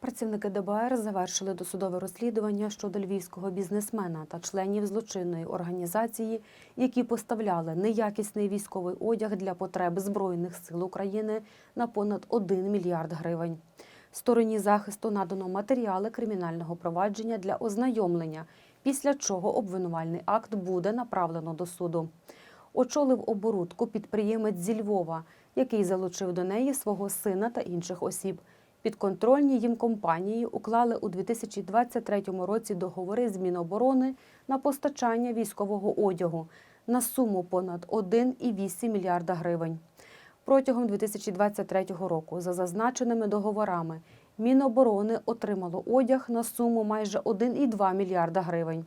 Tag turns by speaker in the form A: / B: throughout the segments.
A: Працівники ДБР завершили досудове розслідування щодо львівського бізнесмена та членів злочинної організації, які поставляли неякісний військовий одяг для потреб Збройних сил України на понад 1 мільярд гривень. Стороні захисту надано матеріали кримінального провадження для ознайомлення, після чого обвинувальний акт буде направлено до суду. Очолив оборудку підприємець зі Львова, який залучив до неї свого сина та інших осіб. Підконтрольні їм компанії уклали у 2023 році договори з Міноборони на постачання військового одягу на суму понад 1,8 мільярда гривень. Протягом 2023 року за зазначеними договорами Міноборони отримало одяг на суму майже 1,2 мільярда гривень.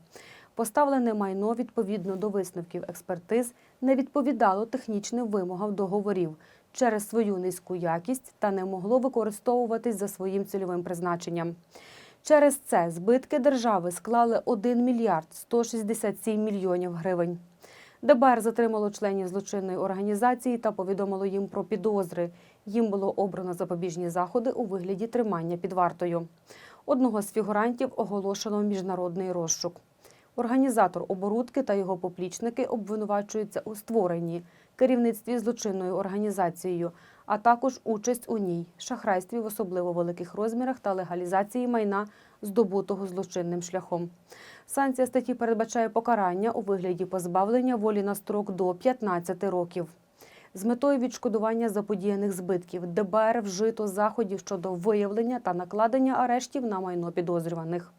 A: Поставлене майно відповідно до висновків експертиз не відповідало технічним вимогам договорів через свою низьку якість та не могло використовуватись за своїм цільовим призначенням. Через це збитки держави склали 1 мільярд 167 мільйонів гривень. ДБР затримало членів злочинної організації та повідомило їм про підозри. Їм було обрано запобіжні заходи у вигляді тримання під вартою. Одного з фігурантів оголошено міжнародний розшук. Організатор оборудки та його поплічники обвинувачуються у створенні, керівництві злочинною організацією, а також участь у ній, шахрайстві в особливо великих розмірах та легалізації майна, здобутого злочинним шляхом. Санкція статті передбачає покарання у вигляді позбавлення волі на строк до 15 років. З метою відшкодування заподіяних збитків ДБР вжито заходів щодо виявлення та накладення арештів на майно підозрюваних.